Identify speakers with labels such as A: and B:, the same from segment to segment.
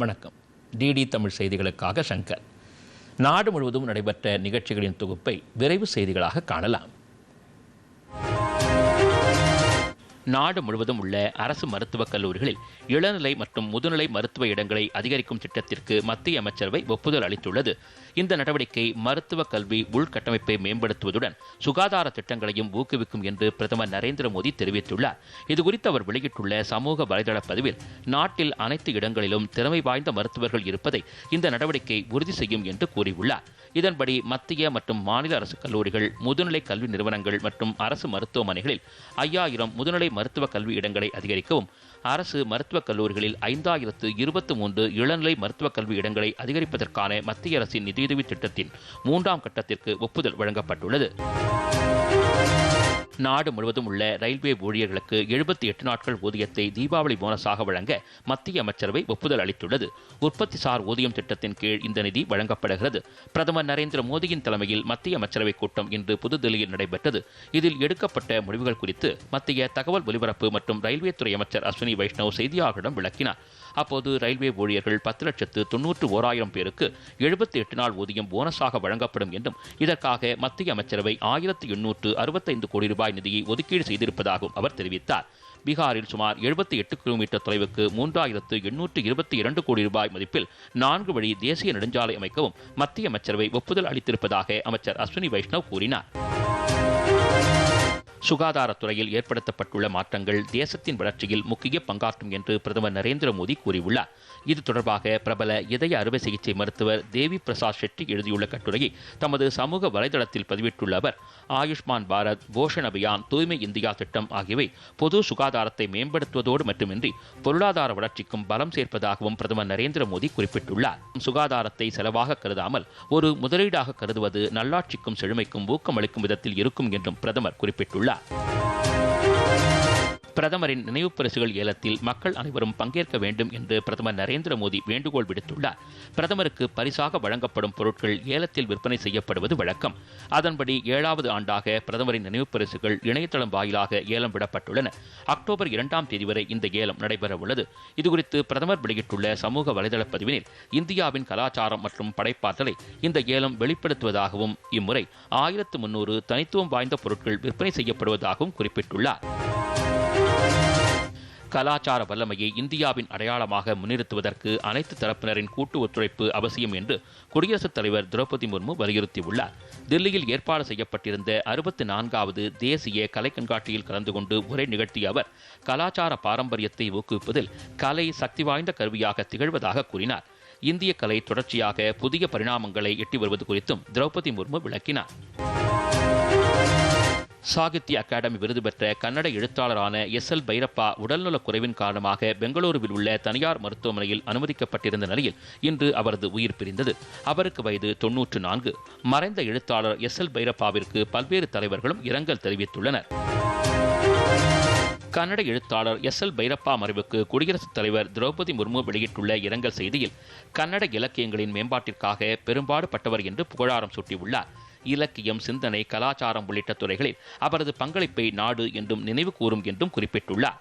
A: வணக்கம் டிடி தமிழ் செய்திகளுக்காக சங்கர் நாடு முழுவதும் நடைபெற்ற நிகழ்ச்சிகளின் தொகுப்பை விரைவு செய்திகளாக காணலாம் நாடு முழுவதும் உள்ள அரசு மருத்துவக் கல்லூரிகளில் இளநிலை மற்றும் முதுநிலை மருத்துவ இடங்களை அதிகரிக்கும் திட்டத்திற்கு மத்திய அமைச்சரவை ஒப்புதல் அளித்துள்ளது இந்த நடவடிக்கை மருத்துவ கல்வி உள்கட்டமைப்பை மேம்படுத்துவதுடன் சுகாதார திட்டங்களையும் ஊக்குவிக்கும் என்று பிரதமர் நரேந்திர மோடி தெரிவித்துள்ளார் இதுகுறித்து அவர் வெளியிட்டுள்ள சமூக வலைதள பதிவில் நாட்டில் அனைத்து இடங்களிலும் திறமை வாய்ந்த மருத்துவர்கள் இருப்பதை இந்த நடவடிக்கை உறுதி செய்யும் என்று கூறியுள்ளார் இதன்படி மத்திய மற்றும் மாநில அரசு கல்லூரிகள் முதுநிலை கல்வி நிறுவனங்கள் மற்றும் அரசு மருத்துவமனைகளில் ஐயாயிரம் முதுநிலை மருத்துவ கல்வி இடங்களை அதிகரிக்கவும் அரசு மருத்துவக் கல்லூரிகளில் ஐந்தாயிரத்து இருபத்தி மூன்று இளநிலை மருத்துவக் கல்வி இடங்களை அதிகரிப்பதற்கான மத்திய அரசின் நிதி நிதியுதவி திட்டத்தின் மூன்றாம் கட்டத்திற்கு ஒப்புதல் வழங்கப்பட்டுள்ளது நாடு முழுவதும் உள்ள ரயில்வே ஊழியர்களுக்கு எழுபத்தி எட்டு நாட்கள் ஊதியத்தை தீபாவளி போனஸாக வழங்க மத்திய அமைச்சரவை ஒப்புதல் அளித்துள்ளது உற்பத்தி சார் ஊதியம் திட்டத்தின் கீழ் இந்த நிதி வழங்கப்படுகிறது பிரதமர் நரேந்திர மோடியின் தலைமையில் மத்திய அமைச்சரவைக் கூட்டம் இன்று புதுதில்லியில் நடைபெற்றது இதில் எடுக்கப்பட்ட முடிவுகள் குறித்து மத்திய தகவல் ஒலிபரப்பு மற்றும் ரயில்வே துறை அமைச்சர் அஸ்வினி வைஷ்ணவ் செய்தியாளர்களிடம் விளக்கினார் அப்போது ரயில்வே ஊழியர்கள் பத்து லட்சத்து தொன்னூற்று ஓராயிரம் பேருக்கு எழுபத்தி எட்டு நாள் ஊதியம் போனஸாக வழங்கப்படும் என்றும் இதற்காக மத்திய அமைச்சரவை ஆயிரத்தி எண்ணூற்று அறுபத்தைந்து கோடி ரூபாய் நிதியை ஒதுக்கீடு செய்திருப்பதாகவும் அவர் தெரிவித்தார் பீகாரில் சுமார் எழுபத்தி எட்டு கிலோமீட்டர் தொலைவுக்கு மூன்றாயிரத்து எண்ணூற்று இருபத்தி இரண்டு கோடி ரூபாய் மதிப்பில் நான்கு வழி தேசிய நெடுஞ்சாலை அமைக்கவும் மத்திய அமைச்சரவை ஒப்புதல் அளித்திருப்பதாக அமைச்சர் அஸ்வினி வைஷ்ணவ் கூறினார் சுகாதாரத்துறையில் ஏற்படுத்தப்பட்டுள்ள மாற்றங்கள் தேசத்தின் வளர்ச்சியில் முக்கிய பங்காற்றும் என்று பிரதமர் நரேந்திர மோடி கூறியுள்ளார் இது தொடர்பாக பிரபல இதய அறுவை சிகிச்சை மருத்துவர் தேவி பிரசாத் ஷெட்டி எழுதியுள்ள கட்டுரையை தமது சமூக வலைதளத்தில் பதிவிட்டுள்ள அவர் ஆயுஷ்மான் பாரத் போஷன் அபியான் தூய்மை இந்தியா திட்டம் ஆகியவை பொது சுகாதாரத்தை மேம்படுத்துவதோடு மட்டுமின்றி பொருளாதார வளர்ச்சிக்கும் பலம் சேர்ப்பதாகவும் பிரதமர் நரேந்திர மோடி குறிப்பிட்டுள்ளார் சுகாதாரத்தை செலவாக கருதாமல் ஒரு முதலீடாக கருதுவது நல்லாட்சிக்கும் செழுமைக்கும் ஊக்கமளிக்கும் விதத்தில் இருக்கும் என்றும் பிரதமர் குறிப்பிட்டுள்ளார் já! பிரதமரின் நினைவு பரிசுகள் ஏலத்தில் மக்கள் அனைவரும் பங்கேற்க வேண்டும் என்று பிரதமர் நரேந்திர மோடி வேண்டுகோள் விடுத்துள்ளார் பிரதமருக்கு பரிசாக வழங்கப்படும் பொருட்கள் ஏலத்தில் விற்பனை செய்யப்படுவது வழக்கம் அதன்படி ஏழாவது ஆண்டாக பிரதமரின் நினைவு பரிசுகள் இணையதளம் வாயிலாக ஏலம் விடப்பட்டுள்ளன அக்டோபர் இரண்டாம் தேதி வரை இந்த ஏலம் நடைபெறவுள்ளது இதுகுறித்து பிரதமர் வெளியிட்டுள்ள சமூக வலைதள பதிவினில் இந்தியாவின் கலாச்சாரம் மற்றும் படைப்பாற்றலை இந்த ஏலம் வெளிப்படுத்துவதாகவும் இம்முறை ஆயிரத்து முன்னூறு தனித்துவம் வாய்ந்த பொருட்கள் விற்பனை செய்யப்படுவதாகவும் குறிப்பிட்டுள்ளார் கலாச்சார வல்லமையை இந்தியாவின் அடையாளமாக முன்னிறுத்துவதற்கு அனைத்து தரப்பினரின் கூட்டு ஒத்துழைப்பு அவசியம் என்று குடியரசுத் தலைவர் திரௌபதி முர்மு வலியுறுத்தியுள்ளார் தில்லியில் ஏற்பாடு செய்யப்பட்டிருந்த அறுபத்தி நான்காவது தேசிய கலை கண்காட்சியில் கலந்து கொண்டு உரை நிகழ்த்திய அவர் கலாச்சார பாரம்பரியத்தை ஊக்குவிப்பதில் கலை சக்தி வாய்ந்த கருவியாக திகழ்வதாக கூறினார் இந்திய கலை தொடர்ச்சியாக புதிய பரிணாமங்களை எட்டி வருவது குறித்தும் திரௌபதி முர்மு விளக்கினார் சாகித்ய அகாடமி விருது பெற்ற கன்னட எழுத்தாளரான எஸ் எல் பைரப்பா உடல்நலக் குறைவின் காரணமாக பெங்களூருவில் உள்ள தனியார் மருத்துவமனையில் அனுமதிக்கப்பட்டிருந்த நிலையில் இன்று அவரது உயிர் பிரிந்தது அவருக்கு வயது தொன்னூற்று நான்கு மறைந்த எழுத்தாளர் எஸ் எல் பைரப்பாவிற்கு பல்வேறு தலைவர்களும் இரங்கல் தெரிவித்துள்ளனர் கன்னட எழுத்தாளர் எஸ் எல் பைரப்பா மறைவுக்கு குடியரசுத் தலைவர் திரௌபதி முர்மு வெளியிட்டுள்ள இரங்கல் செய்தியில் கன்னட இலக்கியங்களின் மேம்பாட்டிற்காக பெரும்பாடுபட்டவர் என்று புகழாரம் சூட்டியுள்ளார் இலக்கியம் சிந்தனை கலாச்சாரம் உள்ளிட்ட துறைகளில் அவரது பங்களிப்பை நாடு என்றும் நினைவு கூறும் என்றும் குறிப்பிட்டுள்ளார்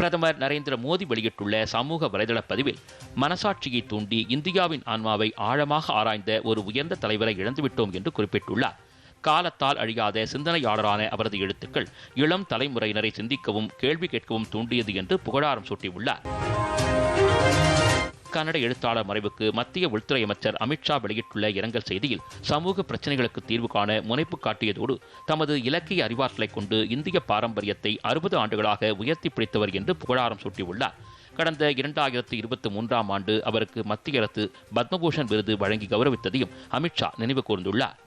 A: பிரதமர் நரேந்திர மோடி வெளியிட்டுள்ள சமூக வலைதள பதிவில் மனசாட்சியை தூண்டி இந்தியாவின் ஆன்மாவை ஆழமாக ஆராய்ந்த ஒரு உயர்ந்த தலைவரை இழந்துவிட்டோம் என்று குறிப்பிட்டுள்ளார் காலத்தால் அழியாத சிந்தனையாளரான அவரது எழுத்துக்கள் இளம் தலைமுறையினரை சிந்திக்கவும் கேள்வி கேட்கவும் தூண்டியது என்று புகழாரம் சூட்டியுள்ளார் கன்னட எழுத்தாளர் மறைவுக்கு மத்திய உள்துறை அமைச்சர் அமித்ஷா வெளியிட்டுள்ள இரங்கல் செய்தியில் சமூக பிரச்சினைகளுக்கு தீர்வு காண முனைப்பு காட்டியதோடு தமது இலக்கிய அறிவாற்றலை கொண்டு இந்திய பாரம்பரியத்தை அறுபது ஆண்டுகளாக உயர்த்தி பிடித்தவர் என்று புகழாரம் சூட்டியுள்ளார் கடந்த இரண்டாயிரத்தி இருபத்தி மூன்றாம் ஆண்டு அவருக்கு மத்திய அரசு பத்மபூஷன் விருது வழங்கி கௌரவித்ததையும் அமித்ஷா நினைவு கூர்ந்துள்ளார்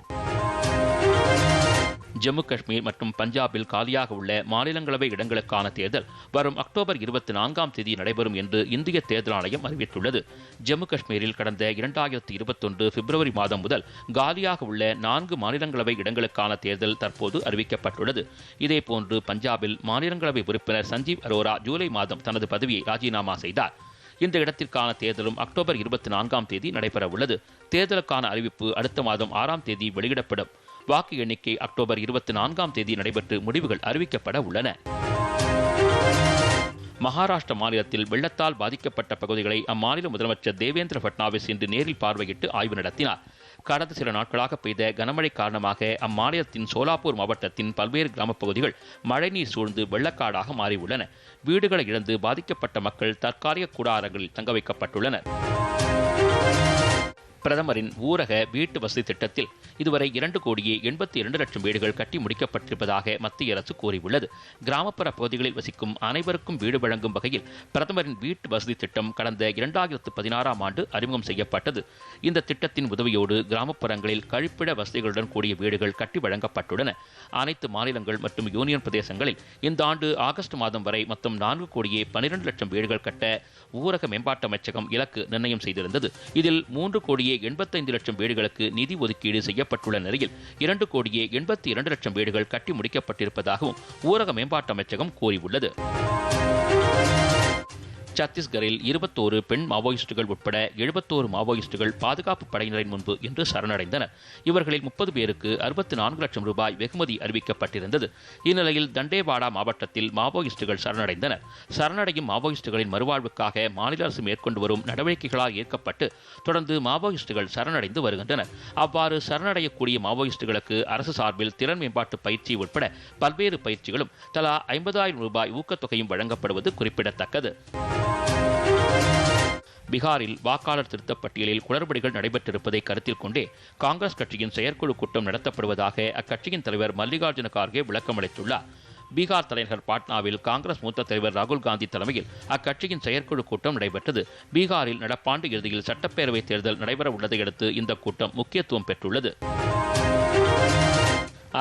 A: ஜம்மு காஷ்மீர் மற்றும் பஞ்சாபில் காலியாக உள்ள மாநிலங்களவை இடங்களுக்கான தேர்தல் வரும் அக்டோபர் இருபத்தி நான்காம் தேதி நடைபெறும் என்று இந்திய தேர்தல் ஆணையம் அறிவித்துள்ளது ஜம்மு காஷ்மீரில் கடந்த இரண்டாயிரத்தி இருபத்தொன்று பிப்ரவரி மாதம் முதல் காலியாக உள்ள நான்கு மாநிலங்களவை இடங்களுக்கான தேர்தல் தற்போது அறிவிக்கப்பட்டுள்ளது இதேபோன்று பஞ்சாபில் மாநிலங்களவை உறுப்பினர் சஞ்சீவ் அரோரா ஜூலை மாதம் தனது பதவியை ராஜினாமா செய்தார் இந்த இடத்திற்கான தேர்தலும் அக்டோபர் இருபத்தி நான்காம் தேதி நடைபெற உள்ளது தேர்தலுக்கான அறிவிப்பு அடுத்த மாதம் ஆறாம் தேதி வெளியிடப்படும் வாக்கு எண்ணிக்கை அக்டோபர் இருபத்தி நான்காம் தேதி நடைபெற்று முடிவுகள் அறிவிக்கப்பட உள்ளன மகாராஷ்டிரா மாநிலத்தில் வெள்ளத்தால் பாதிக்கப்பட்ட பகுதிகளை அம்மாநில முதலமைச்சர் தேவேந்திர பட்னாவிஸ் இன்று நேரில் பார்வையிட்டு ஆய்வு நடத்தினார் கடந்த சில நாட்களாக பெய்த கனமழை காரணமாக அம்மாநிலத்தின் சோலாப்பூர் மாவட்டத்தின் பல்வேறு கிராமப் பகுதிகள் மழைநீர் சூழ்ந்து வெள்ளக்காடாக மாறியுள்ளன வீடுகளை இழந்து பாதிக்கப்பட்ட மக்கள் தற்காலிக கூடாரங்களில் தங்க வைக்கப்பட்டுள்ளனர் பிரதமரின் ஊரக வீட்டு வசதி திட்டத்தில் இதுவரை இரண்டு கோடியே எண்பத்தி இரண்டு லட்சம் வீடுகள் கட்டி முடிக்கப்பட்டிருப்பதாக மத்திய அரசு கூறியுள்ளது கிராமப்புற பகுதிகளில் வசிக்கும் அனைவருக்கும் வீடு வழங்கும் வகையில் பிரதமரின் வீட்டு வசதி திட்டம் கடந்த இரண்டாயிரத்து பதினாறாம் ஆண்டு அறிமுகம் செய்யப்பட்டது இந்த திட்டத்தின் உதவியோடு கிராமப்புறங்களில் கழிப்பிட வசதிகளுடன் கூடிய வீடுகள் கட்டி வழங்கப்பட்டுள்ளன அனைத்து மாநிலங்கள் மற்றும் யூனியன் பிரதேசங்களில் இந்த ஆண்டு ஆகஸ்ட் மாதம் வரை மொத்தம் நான்கு கோடியே பனிரெண்டு லட்சம் வீடுகள் கட்ட ஊரக மேம்பாட்டு அமைச்சகம் இலக்கு நிர்ணயம் செய்திருந்தது இதில் மூன்று கோடியே கோடியே எண்பத்தைந்து லட்சம் வீடுகளுக்கு நிதி ஒதுக்கீடு செய்யப்பட்டுள்ள நிலையில் இரண்டு கோடியே எண்பத்தி இரண்டு லட்சம் வீடுகள் கட்டி முடிக்கப்பட்டிருப்பதாகவும் ஊரக மேம்பாட்டு அமைச்சகம் கூறியுள்ளது சத்தீஸ்கரில் இருபத்தோரு பெண் மாவோயிஸ்டுகள் உட்பட எழுபத்தோரு மாவோயிஸ்டுகள் பாதுகாப்பு படையினரின் முன்பு இன்று சரணடைந்தனர் இவர்களில் முப்பது பேருக்கு அறுபத்தி நான்கு லட்சம் ரூபாய் வெகுமதி அறிவிக்கப்பட்டிருந்தது இந்நிலையில் தண்டேவாடா மாவட்டத்தில் மாவோயிஸ்டுகள் சரணடைந்தனர் சரணடையும் மாவோயிஸ்டுகளின் மறுவாழ்வுக்காக மாநில அரசு மேற்கொண்டு வரும் நடவடிக்கைகளால் ஏற்கப்பட்டு தொடர்ந்து மாவோயிஸ்டுகள் சரணடைந்து வருகின்றனர் அவ்வாறு சரணடையக்கூடிய மாவோயிஸ்டுகளுக்கு அரசு சார்பில் திறன் மேம்பாட்டு பயிற்சி உட்பட பல்வேறு பயிற்சிகளும் தலா ஐம்பதாயிரம் ரூபாய் ஊக்கத்தொகையும் வழங்கப்படுவது குறிப்பிடத்தக்கது பீகாரில் வாக்காளர் திருத்தப் பட்டியலில் குளறுபடிகள் நடைபெற்றிருப்பதை கருத்தில் கொண்டே காங்கிரஸ் கட்சியின் செயற்குழு கூட்டம் நடத்தப்படுவதாக அக்கட்சியின் தலைவர் மல்லிகார்ஜுன கார்கே விளக்கமளித்துள்ளார் பீகார் தலைநகர் பாட்னாவில் காங்கிரஸ் மூத்த தலைவர் ராகுல் காந்தி தலைமையில் அக்கட்சியின் செயற்குழு கூட்டம் நடைபெற்றது பீகாரில் நடப்பாண்டு இறுதியில் சட்டப்பேரவைத் தேர்தல் நடைபெற உள்ளதை அடுத்து இந்த கூட்டம் முக்கியத்துவம் பெற்றுள்ளது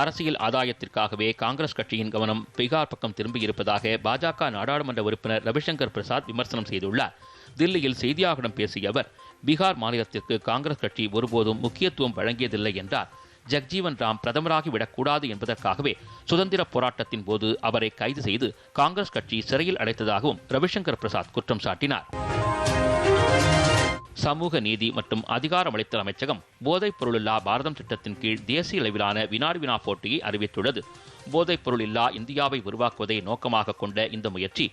A: அரசியல் ஆதாயத்திற்காகவே காங்கிரஸ் கட்சியின் கவனம் பீகார் பக்கம் திரும்பியிருப்பதாக பாஜக நாடாளுமன்ற உறுப்பினர் ரவிசங்கர் பிரசாத் விமர்சனம் செய்துள்ளார் தில்லியில் செய்தியாளர்களிடம் பேசிய அவர் பீகார் மாநிலத்திற்கு காங்கிரஸ் கட்சி ஒருபோதும் முக்கியத்துவம் வழங்கியதில்லை என்றார் ஜக்ஜீவன் ராம் பிரதமராகி விடக்கூடாது என்பதற்காகவே சுதந்திர போராட்டத்தின் போது அவரை கைது செய்து காங்கிரஸ் கட்சி சிறையில் அடைத்ததாகவும் ரவிசங்கர் பிரசாத் குற்றம் சாட்டினார் சமூக நீதி மற்றும் அதிகாரமளித்தல் அமைச்சகம் போதைப் பொருளில்லா பாரதம் திட்டத்தின் கீழ் தேசிய அளவிலான வினாடி வினா போட்டியை அறிவித்துள்ளது போதைப்பொருள் இல்லா இந்தியாவை உருவாக்குவதை நோக்கமாக கொண்ட இந்த முயற்சி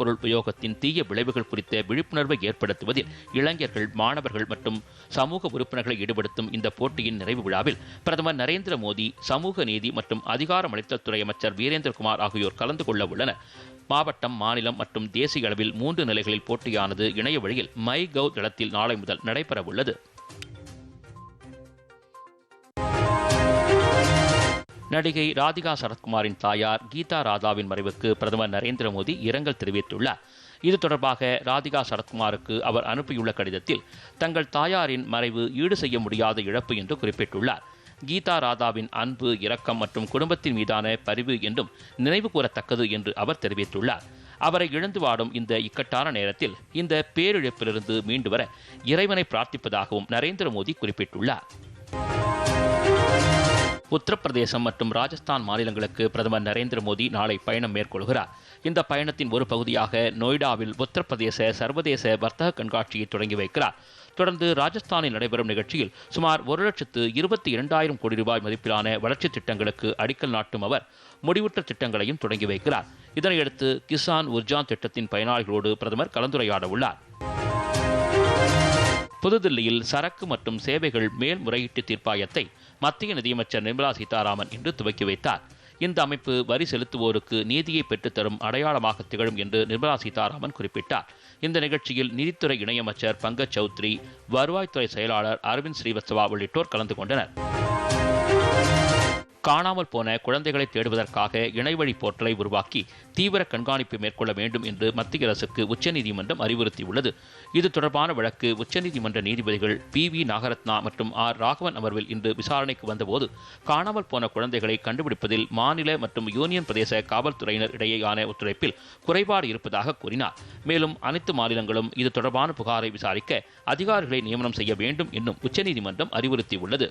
A: பொருள் பிரயோகத்தின் தீய விளைவுகள் குறித்த விழிப்புணர்வை ஏற்படுத்துவதில் இளைஞர்கள் மாணவர்கள் மற்றும் சமூக உறுப்பினர்களை ஈடுபடுத்தும் இந்த போட்டியின் நிறைவு விழாவில் பிரதமர் நரேந்திர மோடி சமூக நீதி மற்றும் அதிகாரமளித்தல் துறை அமைச்சர் வீரேந்திரகுமார் ஆகியோர் கலந்து கொள்ள உள்ளனர் மாவட்டம் மாநிலம் மற்றும் தேசிய அளவில் மூன்று நிலைகளில் போட்டியானது இணைய வழியில் மை கவ் தளத்தில் நாளை முதல் நடைபெறவுள்ளது நடிகை ராதிகா சரத்குமாரின் தாயார் கீதா ராதாவின் மறைவுக்கு பிரதமர் நரேந்திர மோடி இரங்கல் தெரிவித்துள்ளார் இது தொடர்பாக ராதிகா சரத்குமாருக்கு அவர் அனுப்பியுள்ள கடிதத்தில் தங்கள் தாயாரின் மறைவு ஈடு செய்ய முடியாத இழப்பு என்று குறிப்பிட்டுள்ளார் கீதா ராதாவின் அன்பு இரக்கம் மற்றும் குடும்பத்தின் மீதான பரிவு என்றும் நினைவு கூறத்தக்கது என்று அவர் தெரிவித்துள்ளார் அவரை இழந்து வாடும் இந்த இக்கட்டான நேரத்தில் இந்த பேரிழப்பிலிருந்து மீண்டு வர இறைவனை பிரார்த்திப்பதாகவும் நரேந்திர மோடி குறிப்பிட்டுள்ளார் உத்தரப்பிரதேசம் மற்றும் ராஜஸ்தான் மாநிலங்களுக்கு பிரதமர் நரேந்திர மோடி நாளை பயணம் மேற்கொள்கிறார் இந்த பயணத்தின் ஒரு பகுதியாக நொய்டாவில் உத்தரப்பிரதேச சர்வதேச வர்த்தக கண்காட்சியை தொடங்கி வைக்கிறார் தொடர்ந்து ராஜஸ்தானில் நடைபெறும் நிகழ்ச்சியில் சுமார் ஒரு லட்சத்து இருபத்தி இரண்டாயிரம் கோடி ரூபாய் மதிப்பிலான வளர்ச்சி திட்டங்களுக்கு அடிக்கல் நாட்டும் அவர் முடிவுற்ற திட்டங்களையும் தொடங்கி வைக்கிறார் இதனையடுத்து கிசான் உர்ஜான் திட்டத்தின் பயனாளிகளோடு பிரதமர் கலந்துரையாட உள்ளார் புதுதில்லியில் சரக்கு மற்றும் சேவைகள் மேல்முறையீட்டு தீர்ப்பாயத்தை மத்திய நிதியமைச்சர் நிர்மலா சீதாராமன் இன்று துவக்கி வைத்தார் இந்த அமைப்பு வரி செலுத்துவோருக்கு நீதியை பெற்றுத்தரும் அடையாளமாக திகழும் என்று நிர்மலா சீதாராமன் குறிப்பிட்டார் இந்த நிகழ்ச்சியில் நிதித்துறை இணையமைச்சர் பங்கஜ் சௌத்ரி வருவாய்த்துறை செயலாளர் அரவிந்த் ஸ்ரீவத்சவா உள்ளிட்டோர் கலந்து கொண்டனர் காணாமல் போன குழந்தைகளை தேடுவதற்காக இணைவழி போர்ட்டலை உருவாக்கி தீவிர கண்காணிப்பு மேற்கொள்ள வேண்டும் என்று மத்திய அரசுக்கு உச்சநீதிமன்றம் அறிவுறுத்தியுள்ளது இது தொடர்பான வழக்கு உச்சநீதிமன்ற நீதிபதிகள் பி வி நாகரத்னா மற்றும் ஆர் ராகவன் அமர்வில் இன்று விசாரணைக்கு வந்தபோது காணாமல் போன குழந்தைகளை கண்டுபிடிப்பதில் மாநில மற்றும் யூனியன் பிரதேச காவல்துறையினர் இடையேயான ஒத்துழைப்பில் குறைபாடு இருப்பதாக கூறினார் மேலும் அனைத்து மாநிலங்களும் இது தொடர்பான புகாரை விசாரிக்க அதிகாரிகளை நியமனம் செய்ய வேண்டும் என்றும் உச்சநீதிமன்றம் அறிவுறுத்தியுள்ளது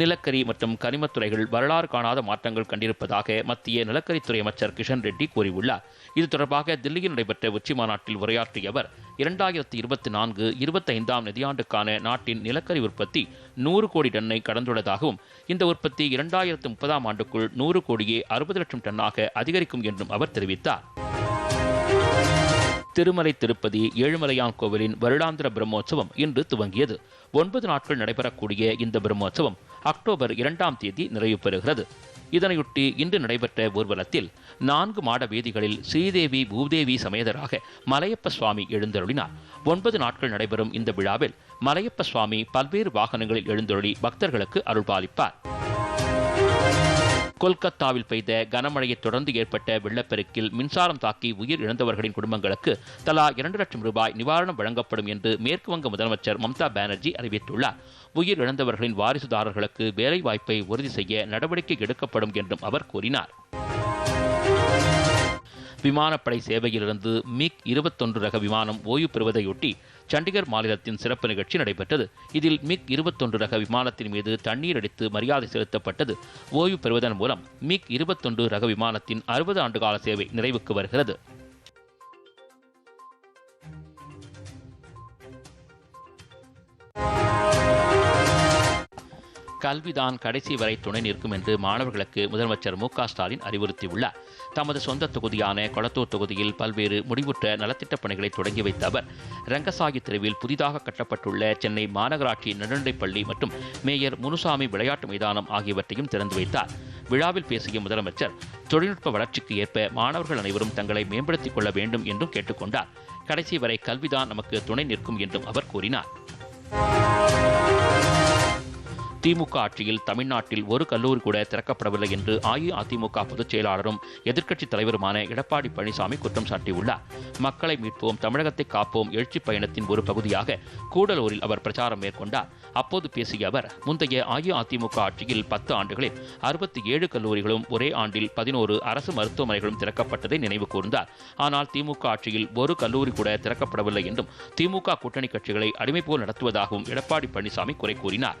A: நிலக்கரி மற்றும் கனிமத்துறைகள் வரலாறு காணாத மாற்றங்கள் கண்டிருப்பதாக மத்திய நிலக்கரித்துறை அமைச்சர் கிஷன் ரெட்டி கூறியுள்ளார் இது தொடர்பாக தில்லியில் நடைபெற்ற உச்சி மாநாட்டில் உரையாற்றிய அவர் இரண்டாயிரத்தி இருபத்தி நான்கு இருபத்தைந்தாம் நிதியாண்டுக்கான நாட்டின் நிலக்கரி உற்பத்தி நூறு கோடி டன்னை கடந்துள்ளதாகவும் இந்த உற்பத்தி இரண்டாயிரத்து முப்பதாம் ஆண்டுக்குள் நூறு கோடியே அறுபது லட்சம் டன்னாக அதிகரிக்கும் என்றும் அவர் தெரிவித்தார் திருமலை திருப்பதி ஏழுமலையான் கோவிலின் வருடாந்திர பிரம்மோற்சவம் இன்று துவங்கியது ஒன்பது நாட்கள் நடைபெறக்கூடிய இந்த பிரம்மோற்சவம் அக்டோபர் இரண்டாம் தேதி நிறைவு பெறுகிறது இதனையொட்டி இன்று நடைபெற்ற ஊர்வலத்தில் நான்கு மாட வீதிகளில் ஸ்ரீதேவி பூதேவி சமேதராக மலையப்ப சுவாமி எழுந்தருளினார் ஒன்பது நாட்கள் நடைபெறும் இந்த விழாவில் மலையப்ப சுவாமி பல்வேறு வாகனங்களில் எழுந்தருளி பக்தர்களுக்கு அருள்பாலிப்பார் கொல்கத்தாவில் பெய்த கனமழையை தொடர்ந்து ஏற்பட்ட வெள்ளப்பெருக்கில் மின்சாரம் தாக்கி உயிர் இழந்தவர்களின் குடும்பங்களுக்கு தலா இரண்டு லட்சம் ரூபாய் நிவாரணம் வழங்கப்படும் என்று மேற்குவங்க முதலமைச்சர் மம்தா பானர்ஜி அறிவித்துள்ளார் உயிர் இழந்தவர்களின் வாரிசுதாரர்களுக்கு வேலைவாய்ப்பை உறுதி செய்ய நடவடிக்கை எடுக்கப்படும் என்றும் அவர் கூறினார் விமானப்படை சேவையிலிருந்து மிக் இருபத்தொன்று ரக விமானம் ஓய்வு பெறுவதையொட்டி சண்டிகர் மாநிலத்தின் சிறப்பு நிகழ்ச்சி நடைபெற்றது இதில் மிக் இருபத்தொன்று ரக விமானத்தின் மீது தண்ணீர் அடித்து மரியாதை செலுத்தப்பட்டது ஓய்வு பெறுவதன் மூலம் மிக் இருபத்தொன்று ரக விமானத்தின் அறுபது ஆண்டுகால சேவை நிறைவுக்கு வருகிறது கல்விதான் கடைசி வரை துணை நிற்கும் என்று மாணவர்களுக்கு முதலமைச்சர் மு ஸ்டாலின் அறிவுறுத்தியுள்ளார் தமது சொந்த தொகுதியான கொளத்தூர் தொகுதியில் பல்வேறு முடிவுற்ற நலத்திட்டப் பணிகளை தொடங்கி வைத்த அவர் ரங்கசாயி தெருவில் புதிதாக கட்டப்பட்டுள்ள சென்னை மாநகராட்சி நடுநடைப்பள்ளி மற்றும் மேயர் முனுசாமி விளையாட்டு மைதானம் ஆகியவற்றையும் திறந்து வைத்தார் விழாவில் பேசிய முதலமைச்சர் தொழில்நுட்ப வளர்ச்சிக்கு ஏற்ப மாணவர்கள் அனைவரும் தங்களை மேம்படுத்திக் கொள்ள வேண்டும் என்றும் கேட்டுக்கொண்டார் கடைசி வரை கல்விதான் நமக்கு துணை நிற்கும் என்றும் அவர் கூறினார் திமுக ஆட்சியில் தமிழ்நாட்டில் ஒரு கல்லூரி கூட திறக்கப்படவில்லை என்று அஇஅதிமுக பொதுச் செயலாளரும் எதிர்க்கட்சித் தலைவருமான எடப்பாடி பழனிசாமி குற்றம் சாட்டியுள்ளார் மக்களை மீட்போம் தமிழகத்தை காப்போம் எழுச்சி பயணத்தின் ஒரு பகுதியாக கூடலூரில் அவர் பிரச்சாரம் மேற்கொண்டார் அப்போது பேசிய அவர் முந்தைய அஇஅதிமுக ஆட்சியில் பத்து ஆண்டுகளில் அறுபத்தி ஏழு கல்லூரிகளும் ஒரே ஆண்டில் பதினோரு அரசு மருத்துவமனைகளும் திறக்கப்பட்டதை நினைவு கூர்ந்தார் ஆனால் திமுக ஆட்சியில் ஒரு கல்லூரி கூட திறக்கப்படவில்லை என்றும் திமுக கூட்டணி கட்சிகளை அடிமை போல் நடத்துவதாகவும் எடப்பாடி பழனிசாமி குறை கூறினார்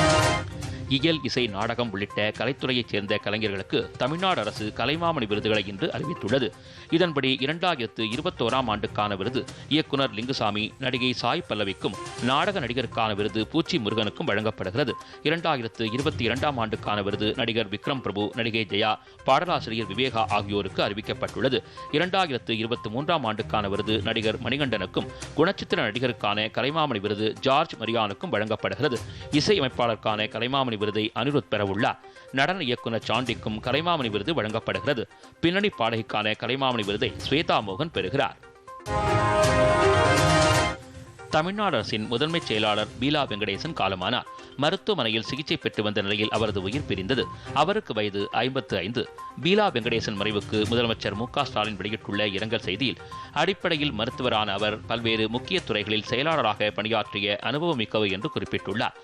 A: இயல் இசை நாடகம் உள்ளிட்ட கலைத்துறையைச் சேர்ந்த கலைஞர்களுக்கு தமிழ்நாடு அரசு கலைமாமணி விருதுகளை இன்று அறிவித்துள்ளது இதன்படி இரண்டாயிரத்து இருபத்தோராம் ஆண்டுக்கான விருது இயக்குனர் லிங்குசாமி நடிகை சாய் பல்லவிக்கும் நாடக நடிகருக்கான விருது பூச்சி முருகனுக்கும் வழங்கப்படுகிறது இரண்டாயிரத்து இருபத்தி இரண்டாம் ஆண்டுக்கான விருது நடிகர் விக்ரம் பிரபு நடிகை ஜெயா பாடலாசிரியர் விவேகா ஆகியோருக்கு அறிவிக்கப்பட்டுள்ளது இரண்டாயிரத்து இருபத்தி மூன்றாம் ஆண்டுக்கான விருது நடிகர் மணிகண்டனுக்கும் குணச்சித்திர நடிகருக்கான கலைமாமணி விருது ஜார்ஜ் மரியானுக்கும் வழங்கப்படுகிறது இசையமைப்பாளருக்கான கலைமாமணி விருதை அனிருத் பெறவுள்ளார் நடன இயக்குநர் சாண்டிக்கும் கலைமாமணி விருது வழங்கப்படுகிறது பின்னணி பாடகிக்கான கலைமாமணி விருதை ஸ்வேதா மோகன் பெறுகிறார் தமிழ்நாடு அரசின் முதன்மைச் செயலாளர் பீலா வெங்கடேசன் காலமானார் மருத்துவமனையில் சிகிச்சை பெற்று வந்த நிலையில் அவரது உயிர் பிரிந்தது அவருக்கு வயது ஐம்பத்து ஐந்து பீலா வெங்கடேசன் மறைவுக்கு முதலமைச்சர் மு ஸ்டாலின் வெளியிட்டுள்ள இரங்கல் செய்தியில் அடிப்படையில் மருத்துவரான அவர் பல்வேறு முக்கிய துறைகளில் செயலாளராக பணியாற்றிய அனுபவமிக்கவர் என்று குறிப்பிட்டுள்ளார்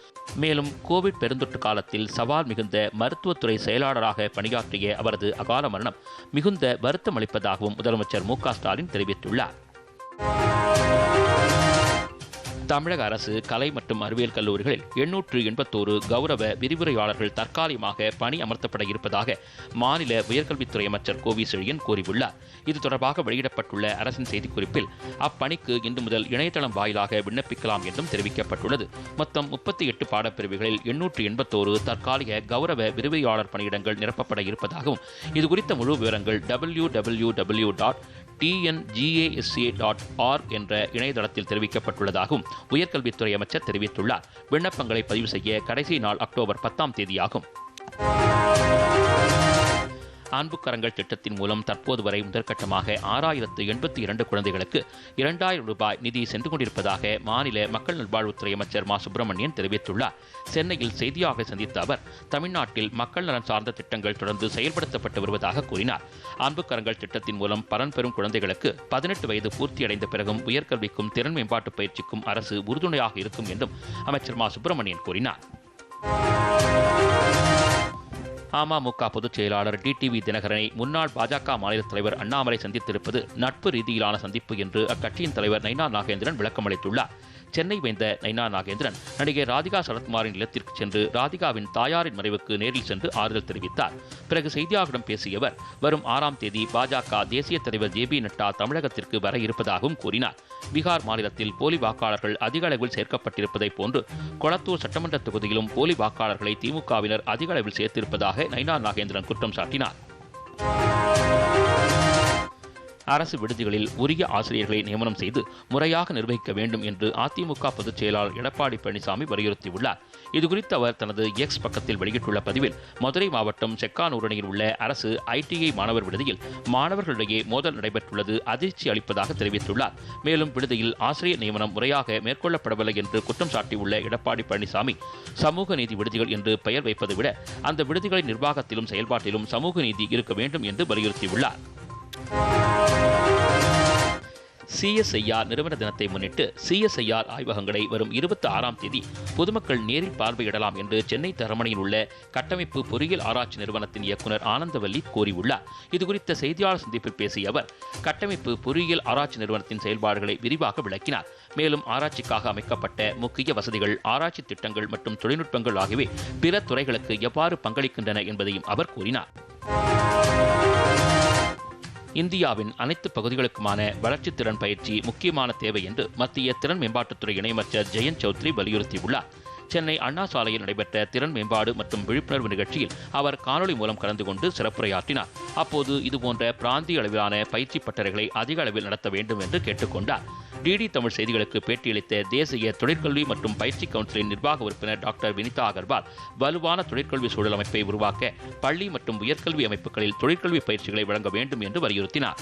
A: மேலும் கோவிட் பெருந்தொற்று காலத்தில் சவால் மிகுந்த மருத்துவத்துறை செயலாளராக பணியாற்றிய அவரது அகால மரணம் மிகுந்த வருத்தம் அளிப்பதாகவும் முதலமைச்சர் மு க ஸ்டாலின் தெரிவித்துள்ளார் தமிழக அரசு கலை மற்றும் அறிவியல் கல்லூரிகளில் எண்ணூற்று எண்பத்தோரு கௌரவ விரிவுரையாளர்கள் தற்காலிகமாக பணி அமர்த்தப்பட இருப்பதாக மாநில உயர்கல்வித்துறை அமைச்சர் கோவி செழியன் கூறியுள்ளார் இது தொடர்பாக வெளியிடப்பட்டுள்ள அரசின் செய்திக்குறிப்பில் அப்பணிக்கு இன்று முதல் இணையதளம் வாயிலாக விண்ணப்பிக்கலாம் என்றும் தெரிவிக்கப்பட்டுள்ளது மொத்தம் முப்பத்தி எட்டு பாடப்பிரிவுகளில் எண்ணூற்று எண்பத்தோரு தற்காலிக கௌரவ விரிவுரையாளர் பணியிடங்கள் நிரப்பப்பட இருப்பதாகவும் இதுகுறித்த முழு விவரங்கள் W W W dot TNGASCA dot org என்ற இணையதளத்தில் தெரிவிக்கப்பட்டுள்ளதாகவும் உயர்கல்வித்துறை அமைச்சர் தெரிவித்துள்ளார் விண்ணப்பங்களை பதிவு செய்ய கடைசி நாள் அக்டோபர் பத்தாம் தேதியாகும் அன்புக்கரங்கள் திட்டத்தின் மூலம் தற்போது வரை முதற்கட்டமாக ஆறாயிரத்து எண்பத்தி இரண்டு குழந்தைகளுக்கு இரண்டாயிரம் ரூபாய் நிதி சென்று கொண்டிருப்பதாக மாநில மக்கள் நல்வாழ்வுத்துறை அமைச்சர் மா சுப்பிரமணியன் தெரிவித்துள்ளார் சென்னையில் செய்தியாக சந்தித்த அவர் தமிழ்நாட்டில் மக்கள் நலன் சார்ந்த திட்டங்கள் தொடர்ந்து செயல்படுத்தப்பட்டு வருவதாக கூறினார் அன்புக்கரங்கள் திட்டத்தின் மூலம் பலன் பெறும் குழந்தைகளுக்கு பதினெட்டு வயது பூர்த்தியடைந்த பிறகும் உயர்கல்விக்கும் திறன் மேம்பாட்டு பயிற்சிக்கும் அரசு உறுதுணையாக இருக்கும் என்றும் அமைச்சர் மா சுப்பிரமணியன் கூறினார் அமமுக பொதுச் செயலாளர் டி டிவி தினகரனை முன்னாள் பாஜக மாநில தலைவர் அண்ணாமலை சந்தித்திருப்பது நட்பு ரீதியிலான சந்திப்பு என்று அக்கட்சியின் தலைவர் நைனா நாகேந்திரன் விளக்கமளித்துள்ளார் சென்னை வைந்த நைனா நாகேந்திரன் நடிகை ராதிகா சரத்குமாரின் இல்லத்திற்கு சென்று ராதிகாவின் தாயாரின் மறைவுக்கு நேரில் சென்று ஆறுதல் தெரிவித்தார் பிறகு செய்தியாளர்களிடம் பேசியவர் வரும் ஆறாம் தேதி பாஜக தேசிய தலைவர் ஜே பி நட்டா தமிழகத்திற்கு வர இருப்பதாகவும் கூறினார் பீகார் மாநிலத்தில் போலி வாக்காளர்கள் அதிக அளவில் சேர்க்கப்பட்டிருப்பதைப் போன்று கொளத்தூர் சட்டமன்ற தொகுதியிலும் போலி வாக்காளர்களை திமுகவினர் அதிக அளவில் சேர்த்திருப்பதாக நைனா நாகேந்திரன் குற்றம் சாட்டினார் அரசு விடுதிகளில் உரிய ஆசிரியர்களை நியமனம் செய்து முறையாக நிர்வகிக்க வேண்டும் என்று அதிமுக பொதுச் செயலாளர் எடப்பாடி பழனிசாமி வலியுறுத்தியுள்ளார் இதுகுறித்து அவர் தனது எக்ஸ் பக்கத்தில் வெளியிட்டுள்ள பதிவில் மதுரை மாவட்டம் செக்கானூரணியில் உள்ள அரசு ஐடிஐ மாணவர் விடுதியில் மாணவர்களிடையே மோதல் நடைபெற்றுள்ளது அதிர்ச்சி அளிப்பதாக தெரிவித்துள்ளார் மேலும் விடுதியில் ஆசிரியர் நியமனம் முறையாக மேற்கொள்ளப்படவில்லை என்று குற்றம் சாட்டியுள்ள எடப்பாடி பழனிசாமி சமூக நீதி விடுதிகள் என்று பெயர் வைப்பதை விட அந்த விடுதிகளின் நிர்வாகத்திலும் செயல்பாட்டிலும் சமூக நீதி இருக்க வேண்டும் என்று வலியுறுத்தியுள்ளார் சிஎஸ்ஐஆர் நிறுவன தினத்தை முன்னிட்டு சிஎஸ்ஐஆர் ஆய்வகங்களை வரும் இருபத்தி ஆறாம் தேதி பொதுமக்கள் நேரில் பார்வையிடலாம் என்று சென்னை தரமணையில் உள்ள கட்டமைப்பு பொறியியல் ஆராய்ச்சி நிறுவனத்தின் இயக்குநர் ஆனந்தவல்லி கூறியுள்ளார் இதுகுறித்த செய்தியாளர் சந்திப்பில் பேசிய அவர் கட்டமைப்பு பொறியியல் ஆராய்ச்சி நிறுவனத்தின் செயல்பாடுகளை விரிவாக விளக்கினார் மேலும் ஆராய்ச்சிக்காக அமைக்கப்பட்ட முக்கிய வசதிகள் ஆராய்ச்சி திட்டங்கள் மற்றும் தொழில்நுட்பங்கள் ஆகியவை பிற துறைகளுக்கு எவ்வாறு பங்களிக்கின்றன என்பதையும் அவர் கூறினார் இந்தியாவின் அனைத்து பகுதிகளுக்குமான வளர்ச்சி திறன் பயிற்சி முக்கியமான தேவை என்று மத்திய திறன் மேம்பாட்டுத்துறை இணையமைச்சர் ஜெயந்த் சௌத்ரி வலியுறுத்தியுள்ளார் சென்னை அண்ணா சாலையில் நடைபெற்ற திறன் மேம்பாடு மற்றும் விழிப்புணர்வு நிகழ்ச்சியில் அவர் காணொலி மூலம் கலந்து கொண்டு சிறப்புரையாற்றினார் அப்போது இதுபோன்ற பிராந்திய அளவிலான பயிற்சி பட்டறைகளை அதிக அளவில் நடத்த வேண்டும் என்று கேட்டுக்கொண்டார் டிடி தமிழ் செய்திகளுக்கு பேட்டியளித்த தேசிய தொழிற்கல்வி மற்றும் பயிற்சி கவுன்சிலின் நிர்வாக உறுப்பினர் டாக்டர் வினிதா அகர்வால் வலுவான தொழிற்கல்வி சூழல் அமைப்பை உருவாக்க பள்ளி மற்றும் உயர்கல்வி அமைப்புகளில் தொழிற்கல்வி பயிற்சிகளை வழங்க வேண்டும் என்று வலியுறுத்தினார்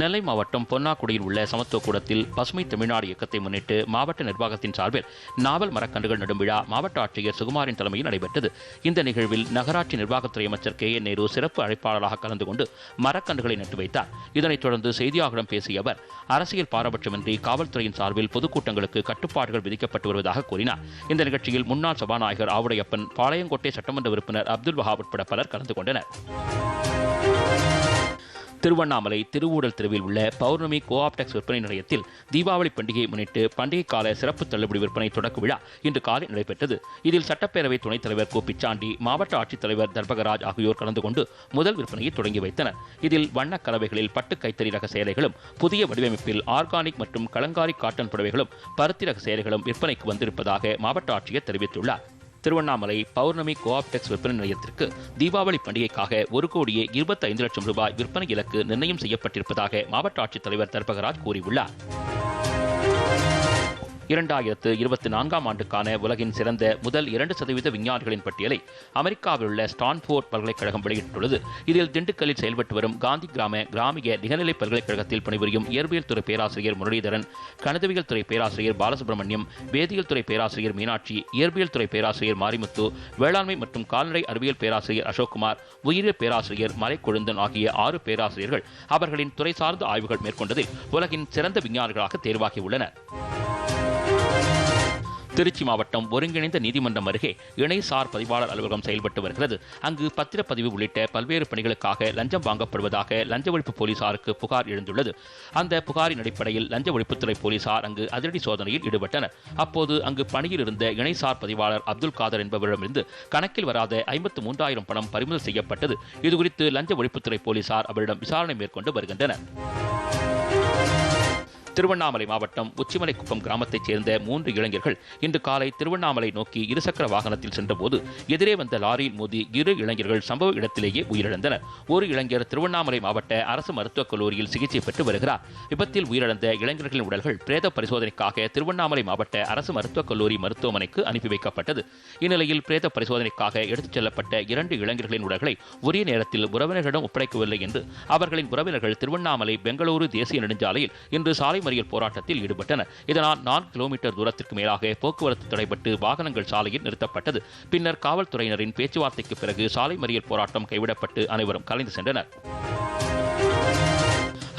B: நெல்லை மாவட்டம் பொன்னாக்குடியில் உள்ள சமத்துவ கூடத்தில் பசுமை தமிழ்நாடு இயக்கத்தை முன்னிட்டு மாவட்ட நிர்வாகத்தின் சார்பில் நாவல் மரக்கன்றுகள் நடும் விழா மாவட்ட ஆட்சியர் சுகுமாரின் தலைமையில் நடைபெற்றது இந்த நிகழ்வில் நகராட்சி நிர்வாகத்துறை அமைச்சர் கே என் நேரு சிறப்பு அழைப்பாளராக கலந்து கொண்டு மரக்கன்றுகளை நட்டு வைத்தார் இதனைத் தொடர்ந்து செய்தியாளர்களிடம் பேசிய அவர் அரசியல் பாரபட்சமின்றி காவல்துறையின் சார்பில் பொதுக்கூட்டங்களுக்கு கட்டுப்பாடுகள் விதிக்கப்பட்டு வருவதாக கூறினார் இந்த நிகழ்ச்சியில் முன்னாள் சபாநாயகர் ஆவுடையப்பன் பாளையங்கோட்டை சட்டமன்ற உறுப்பினர் அப்துல் வஹாப் உட்பட பலர் கலந்து கொண்டனர் திருவண்ணாமலை திருவூடல் தெருவில் உள்ள பௌர்ணமி கோஆப்டெக்ஸ் விற்பனை நிலையத்தில் தீபாவளி பண்டிகையை முன்னிட்டு பண்டிகை கால சிறப்பு தள்ளுபடி விற்பனை தொடக்க விழா இன்று காலை நடைபெற்றது இதில் சட்டப்பேரவை துணைத் தலைவர் கோ பிச்சாண்டி மாவட்ட ஆட்சித்தலைவர் தர்பகராஜ் ஆகியோர் கலந்து கொண்டு முதல் விற்பனையை தொடங்கி வைத்தனர் இதில் வண்ணக் கலவைகளில் பட்டு கைத்தறி ரக சேலைகளும் புதிய வடிவமைப்பில் ஆர்கானிக் மற்றும் கலங்காரி காட்டன் புடவைகளும் பருத்தி ரக சேலைகளும் விற்பனைக்கு வந்திருப்பதாக மாவட்ட ஆட்சியர் தெரிவித்துள்ளார் திருவண்ணாமலை பௌர்ணமி கோஆப்டெக்ஸ் விற்பனை நிலையத்திற்கு தீபாவளி பண்டிகைக்காக ஒரு கோடியே இருபத்தி ஐந்து லட்சம் ரூபாய் விற்பனை இலக்கு நிர்ணயம் செய்யப்பட்டிருப்பதாக மாவட்ட ஆட்சித்தலைவர் தர்பகராஜ் கூறியுள்ளார் இரண்டாயிரத்து இருபத்தி நான்காம் ஆண்டுக்கான உலகின் சிறந்த முதல் இரண்டு சதவீத விஞ்ஞானிகளின் பட்டியலை அமெரிக்காவில் உள்ள ஸ்டான்போர்ட் பல்கலைக்கழகம் வெளியிட்டுள்ளது இதில் திண்டுக்கல்லில் செயல்பட்டு வரும் காந்தி கிராம கிராமிய நிகழ்நிலை பல்கலைக்கழகத்தில் பணிபுரியும் இயற்பியல் துறை பேராசிரியர் முரளிதரன் கணிதவியல் துறை பேராசிரியர் பாலசுப்ரமணியம் வேதியியல் துறை பேராசிரியர் மீனாட்சி இயற்பியல் துறை பேராசிரியர் மாரிமுத்து வேளாண்மை மற்றும் கால்நடை அறிவியல் பேராசிரியர் அசோக்குமார் உயிரியல் பேராசிரியர் மலைக்கொழுந்தன் ஆகிய ஆறு பேராசிரியர்கள் அவர்களின் துறை சார்ந்த ஆய்வுகள் மேற்கொண்டதில் உலகின் சிறந்த விஞ்ஞானிகளாக தேர்வாகியுள்ளனர் திருச்சி மாவட்டம் ஒருங்கிணைந்த நீதிமன்றம் அருகே இணைசார் பதிவாளர் அலுவலகம் செயல்பட்டு வருகிறது அங்கு பத்திரப்பதிவு உள்ளிட்ட பல்வேறு பணிகளுக்காக லஞ்சம் வாங்கப்படுவதாக லஞ்ச ஒழிப்பு போலீசாருக்கு புகார் எழுந்துள்ளது அந்த புகாரின் அடிப்படையில் லஞ்ச ஒழிப்புத்துறை போலீசார் அங்கு அதிரடி சோதனையில் ஈடுபட்டனர் அப்போது அங்கு பணியில் இருந்த இணைசார் பதிவாளர் அப்துல் காதர் என்பவரிடமிருந்து கணக்கில் வராத ஐம்பத்து மூன்றாயிரம் பணம் பறிமுதல் செய்யப்பட்டது இதுகுறித்து லஞ்ச ஒழிப்புத்துறை போலீசார் அவரிடம் விசாரணை மேற்கொண்டு வருகின்றனர் திருவண்ணாமலை மாவட்டம் உச்சிமலைக்குப்பம் கிராமத்தைச் சேர்ந்த மூன்று இளைஞர்கள் இன்று காலை திருவண்ணாமலை நோக்கி இருசக்கர வாகனத்தில் சென்றபோது எதிரே வந்த லாரியில் மோதி இரு இளைஞர்கள் சம்பவ இடத்திலேயே உயிரிழந்தனர் ஒரு இளைஞர் திருவண்ணாமலை மாவட்ட அரசு மருத்துவக் கல்லூரியில் சிகிச்சை பெற்று வருகிறார் விபத்தில் உயிரிழந்த இளைஞர்களின் உடல்கள் பிரேத பரிசோதனைக்காக திருவண்ணாமலை மாவட்ட அரசு மருத்துவக் கல்லூரி மருத்துவமனைக்கு அனுப்பி வைக்கப்பட்டது இந்நிலையில் பிரேத பரிசோதனைக்காக எடுத்துச் செல்லப்பட்ட இரண்டு இளைஞர்களின் உடல்களை உரிய நேரத்தில் உறவினர்களிடம் ஒப்படைக்கவில்லை என்று அவர்களின் உறவினர்கள் திருவண்ணாமலை பெங்களூரு தேசிய நெடுஞ்சாலையில் இன்று சாலை மறியல் போராட்டத்தில் ஈடுபட்டனர் இதனால் நான்கு கிலோமீட்டர் தூரத்திற்கு மேலாக போக்குவரத்து தடைபட்டு வாகனங்கள் சாலையில் நிறுத்தப்பட்டது பின்னர் காவல்துறையினரின் பேச்சுவார்த்தைக்கு பிறகு சாலை மறியல் போராட்டம் கைவிடப்பட்டு அனைவரும் கலைந்து சென்றனர்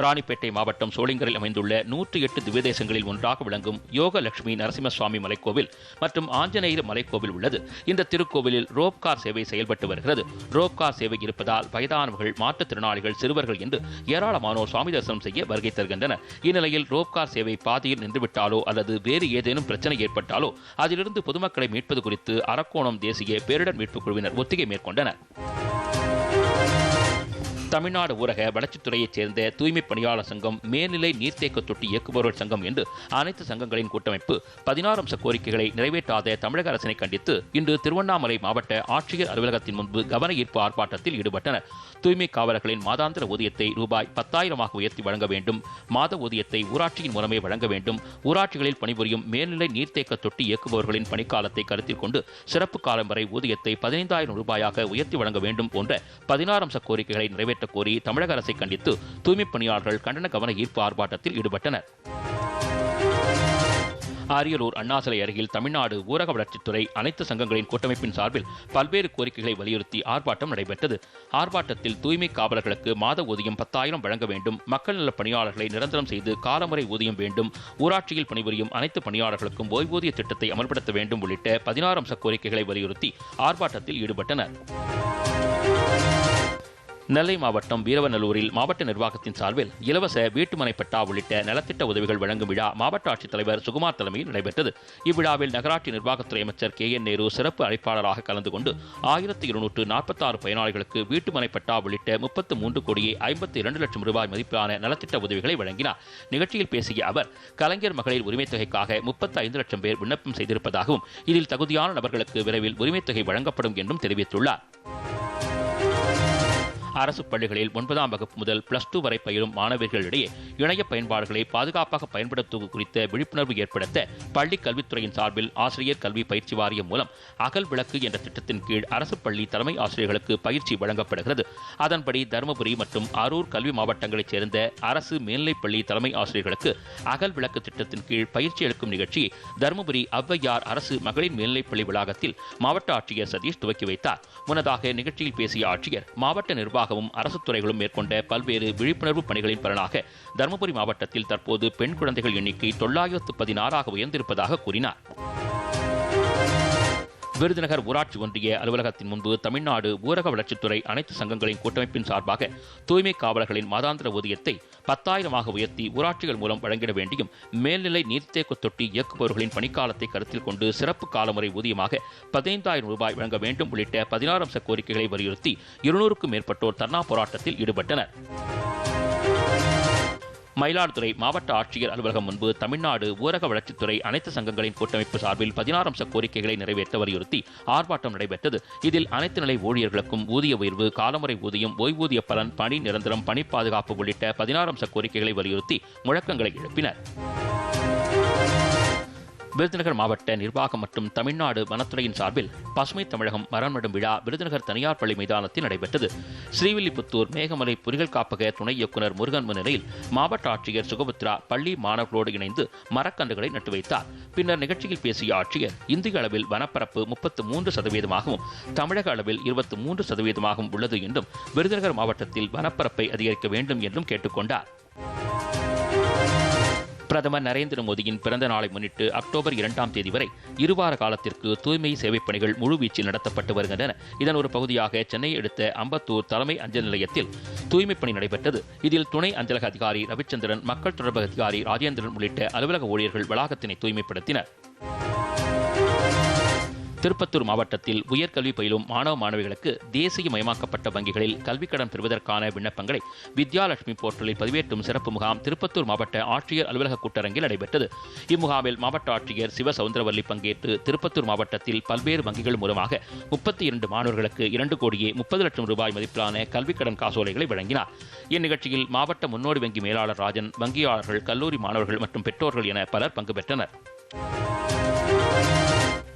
B: ராணிப்பேட்டை மாவட்டம் சோளிங்கரில் அமைந்துள்ள நூற்றி எட்டு திவ்யதேசங்களில் ஒன்றாக விளங்கும் யோக லட்சுமி நரசிம்மசுவாமி மலைக்கோவில் மற்றும் ஆஞ்சநேயர் மலைக்கோவில் உள்ளது இந்த திருக்கோவிலில் ரோப்கார் சேவை செயல்பட்டு வருகிறது ரோப்கார் சேவை இருப்பதால் வயதானவர்கள் மாற்றுத்திறனாளிகள் சிறுவர்கள் என்று ஏராளமானோர் சுவாமி தரிசனம் செய்ய வருகை தருகின்றனர் இந்நிலையில் ரோப்கார் சேவை பாதியில் நின்றுவிட்டாலோ அல்லது வேறு ஏதேனும் பிரச்சனை ஏற்பட்டாலோ அதிலிருந்து பொதுமக்களை மீட்பது குறித்து அரக்கோணம் தேசிய பேரிடர் மீட்புக் குழுவினர் ஒத்திகை மேற்கொண்டனர் தமிழ்நாடு ஊரக வளர்ச்சித்துறையைச் சேர்ந்த தூய்மை பணியாளர் சங்கம் மேல்நிலை நீர்த்தேக்க தொட்டி இயக்குபவர்கள் சங்கம் என்று அனைத்து சங்கங்களின் கூட்டமைப்பு பதினாறு அம்ச கோரிக்கைகளை நிறைவேற்றாத தமிழக அரசினை கண்டித்து இன்று திருவண்ணாமலை மாவட்ட ஆட்சியர் அலுவலகத்தின் முன்பு கவன ஈர்ப்பு ஆர்ப்பாட்டத்தில் ஈடுபட்டனர் தூய்மை காவலர்களின் மாதாந்திர ஊதியத்தை ரூபாய் பத்தாயிரமாக உயர்த்தி வழங்க வேண்டும் மாத ஊதியத்தை ஊராட்சியின் மூலமே வழங்க வேண்டும் ஊராட்சிகளில் பணிபுரியும் மேல்நிலை நீர்த்தேக்க தொட்டி இயக்குபவர்களின் பணிக்காலத்தை கருத்தில் கொண்டு சிறப்பு காலம் வரை ஊதியத்தை பதினைந்தாயிரம் ரூபாயாக உயர்த்தி வழங்க வேண்டும் போன்ற பதினாறு அம்ச கோரிக்கைகளை நிறைவேற்ற கோரி தமிழக அரசை கண்டித்து தூய்மை பணியாளர்கள் கண்டன கவன ஈர்ப்பு ஆர்ப்பாட்டத்தில் ஈடுபட்டனர் அரியலூர் அண்ணாசிலை அருகில் தமிழ்நாடு ஊரக வளர்ச்சித்துறை அனைத்து சங்கங்களின் கூட்டமைப்பின் சார்பில் பல்வேறு கோரிக்கைகளை வலியுறுத்தி ஆர்ப்பாட்டம் நடைபெற்றது ஆர்ப்பாட்டத்தில் தூய்மை காவலர்களுக்கு மாத ஊதியம் பத்தாயிரம் வழங்க வேண்டும் மக்கள் நல பணியாளர்களை நிரந்தரம் செய்து காலமுறை ஊதியம் வேண்டும் ஊராட்சியில் பணிபுரியும் அனைத்து பணியாளர்களுக்கும் ஓய்வூதிய திட்டத்தை அமல்படுத்த வேண்டும் உள்ளிட்ட பதினாறு அம்ச கோரிக்கைகளை வலியுறுத்தி ஆர்ப்பாட்டத்தில் ஈடுபட்டனர் நெல்லை மாவட்டம் வீரவநல்லூரில் மாவட்ட நிர்வாகத்தின் சார்பில் இலவச வீட்டுமனை பட்டா உள்ளிட்ட நலத்திட்ட உதவிகள் வழங்கும் விழா மாவட்ட ஆட்சித்தலைவர் சுகுமார் தலைமையில் நடைபெற்றது இவ்விழாவில் நகராட்சி நிர்வாகத்துறை அமைச்சர் கே என் நேரு சிறப்பு அழைப்பாளராக கலந்து கொண்டு ஆயிரத்தி இருநூற்று நாற்பத்தாறு பயனாளிகளுக்கு வீட்டுமனை பட்டா உள்ளிட்ட முப்பத்து மூன்று கோடியே ஐம்பத்தி இரண்டு லட்சம் ரூபாய் மதிப்பிலான நலத்திட்ட உதவிகளை வழங்கினார் நிகழ்ச்சியில் பேசிய அவர் கலைஞர் மகளிர் உரிமைத் தொகைக்காக முப்பத்தி ஐந்து லட்சம் பேர் விண்ணப்பம் செய்திருப்பதாகவும் இதில் தகுதியான நபர்களுக்கு விரைவில் உரிமைத் தொகை வழங்கப்படும் என்றும் தெரிவித்துள்ளார் அரசு பள்ளிகளில் ஒன்பதாம் வகுப்பு முதல் பிளஸ் டூ வரை பயிலும் மாணவர்களிடையே இணைய பயன்பாடுகளை பாதுகாப்பாக பயன்படுத்துவது குறித்த விழிப்புணர்வு ஏற்படுத்த பள்ளி கல்வித்துறையின் சார்பில் ஆசிரியர் கல்வி பயிற்சி வாரியம் மூலம் அகல் விளக்கு என்ற திட்டத்தின் கீழ் அரசு பள்ளி தலைமை ஆசிரியர்களுக்கு பயிற்சி வழங்கப்படுகிறது அதன்படி தருமபுரி மற்றும் அரூர் கல்வி மாவட்டங்களைச் சேர்ந்த அரசு மேல்நிலைப் பள்ளி தலைமை ஆசிரியர்களுக்கு அகல் விளக்கு திட்டத்தின் கீழ் பயிற்சி அளிக்கும் நிகழ்ச்சியை தருமபுரி அவ்வையார் அரசு மகளிர் மேல்நிலைப்பள்ளி வளாகத்தில் மாவட்ட ஆட்சியர் சதீஷ் துவக்கி வைத்தார் முன்னதாக நிகழ்ச்சியில் பேசிய ஆட்சியர் மாவட்ட நிர்வாக தொடர்பாகவும் அரசு துறைகளும் மேற்கொண்ட பல்வேறு விழிப்புணர்வு பணிகளின் பலனாக தருமபுரி மாவட்டத்தில் தற்போது பெண் குழந்தைகள் எண்ணிக்கை தொள்ளாயிரத்து பதினாறாக உயர்ந்திருப்பதாக கூறினார் விருதுநகர் ஊராட்சி ஒன்றிய அலுவலகத்தின் முன்பு தமிழ்நாடு ஊரக வளர்ச்சித்துறை அனைத்து சங்கங்களின் கூட்டமைப்பின் சார்பாக தூய்மை காவலர்களின் மாதாந்திர ஊதியத்தை பத்தாயிரமாக உயர்த்தி ஊராட்சிகள் மூலம் வழங்கிட வேண்டியும் மேல்நிலை நீர்த்தேக்க தொட்டி இயக்குபவர்களின் பணிக்காலத்தை கருத்தில் கொண்டு சிறப்பு காலமுறை ஊதியமாக பதினைந்தாயிரம் ரூபாய் வழங்க வேண்டும் உள்ளிட்ட பதினாறு அம்ச கோரிக்கைகளை வலியுறுத்தி இருநூறுக்கும் மேற்பட்டோர் தர்ணா போராட்டத்தில் ஈடுபட்டனர் மயிலாடுதுறை மாவட்ட ஆட்சியர் அலுவலகம் முன்பு தமிழ்நாடு ஊரக வளர்ச்சித்துறை அனைத்து சங்கங்களின் கூட்டமைப்பு சார்பில் பதினாறு அம்ச கோரிக்கைகளை நிறைவேற்ற வலியுறுத்தி ஆர்ப்பாட்டம் நடைபெற்றது இதில் அனைத்து நிலை ஊழியர்களுக்கும் ஊதிய உயர்வு காலமுறை ஊதியம் ஓய்வூதிய பலன் பணி நிரந்தரம் பணி பாதுகாப்பு உள்ளிட்ட பதினாறு அம்ச கோரிக்கைகளை வலியுறுத்தி முழக்கங்களை எழுப்பினர் விருதுநகர் மாவட்ட நிர்வாகம் மற்றும் தமிழ்நாடு வனத்துறையின் சார்பில் பசுமை தமிழகம் மரம் நடும் விழா விருதுநகர் தனியார் பள்ளி மைதானத்தில் நடைபெற்றது ஸ்ரீவில்லிபுத்தூர் மேகமலை புலிகள் காப்பக துணை இயக்குநர் முருகன் முன்னிலையில் மாவட்ட ஆட்சியர் சுகபுத்ரா பள்ளி மாணவர்களோடு இணைந்து மரக்கன்றுகளை நட்டு வைத்தார் பின்னர் நிகழ்ச்சியில் பேசிய ஆட்சியர் இந்திய அளவில் வனப்பரப்பு முப்பத்து மூன்று சதவீதமாகவும் தமிழக அளவில் இருபத்தி மூன்று சதவீதமாகவும் உள்ளது என்றும் விருதுநகர் மாவட்டத்தில் வனப்பரப்பை அதிகரிக்க வேண்டும் என்றும் கேட்டுக்கொண்டார் பிரதமர் நரேந்திர மோடியின் பிறந்த நாளை முன்னிட்டு அக்டோபர் இரண்டாம் தேதி வரை இருவார காலத்திற்கு தூய்மை சேவை பணிகள் முழுவீச்சில் நடத்தப்பட்டு வருகின்றன இதன் ஒரு பகுதியாக சென்னை அடுத்த அம்பத்தூர் தலைமை அஞ்சல் நிலையத்தில் தூய்மைப் பணி நடைபெற்றது இதில் துணை அஞ்சலக அதிகாரி ரவிச்சந்திரன் மக்கள் தொடர்பு அதிகாரி ராஜேந்திரன் உள்ளிட்ட அலுவலக ஊழியர்கள் வளாகத்தினை தூய்மைப்படுத்தினர் திருப்பத்தூர் மாவட்டத்தில் உயர்கல்வி பயிலும் மாணவ மாணவிகளுக்கு தேசிய மயமாக்கப்பட்ட வங்கிகளில் கல்விக் கடன் பெறுவதற்கான விண்ணப்பங்களை வித்யாலட்சுமி போர்ட்டலில் பதிவேற்றும் சிறப்பு முகாம் திருப்பத்தூர் மாவட்ட ஆட்சியர் அலுவலக கூட்டரங்கில் நடைபெற்றது இம்முகாமில் மாவட்ட ஆட்சியர் சிவ சவுந்தரவல்லி பங்கேற்று திருப்பத்தூர் மாவட்டத்தில் பல்வேறு வங்கிகள் மூலமாக முப்பத்தி இரண்டு மாணவர்களுக்கு இரண்டு கோடியே முப்பது லட்சம் ரூபாய் மதிப்பிலான கல்விக் கடன் காசோலைகளை வழங்கினார் இந்நிகழ்ச்சியில் மாவட்ட முன்னோடி வங்கி மேலாளர் ராஜன் வங்கியாளர்கள் கல்லூரி மாணவர்கள் மற்றும் பெற்றோர்கள் என பலர் பங்கு பெற்றனர்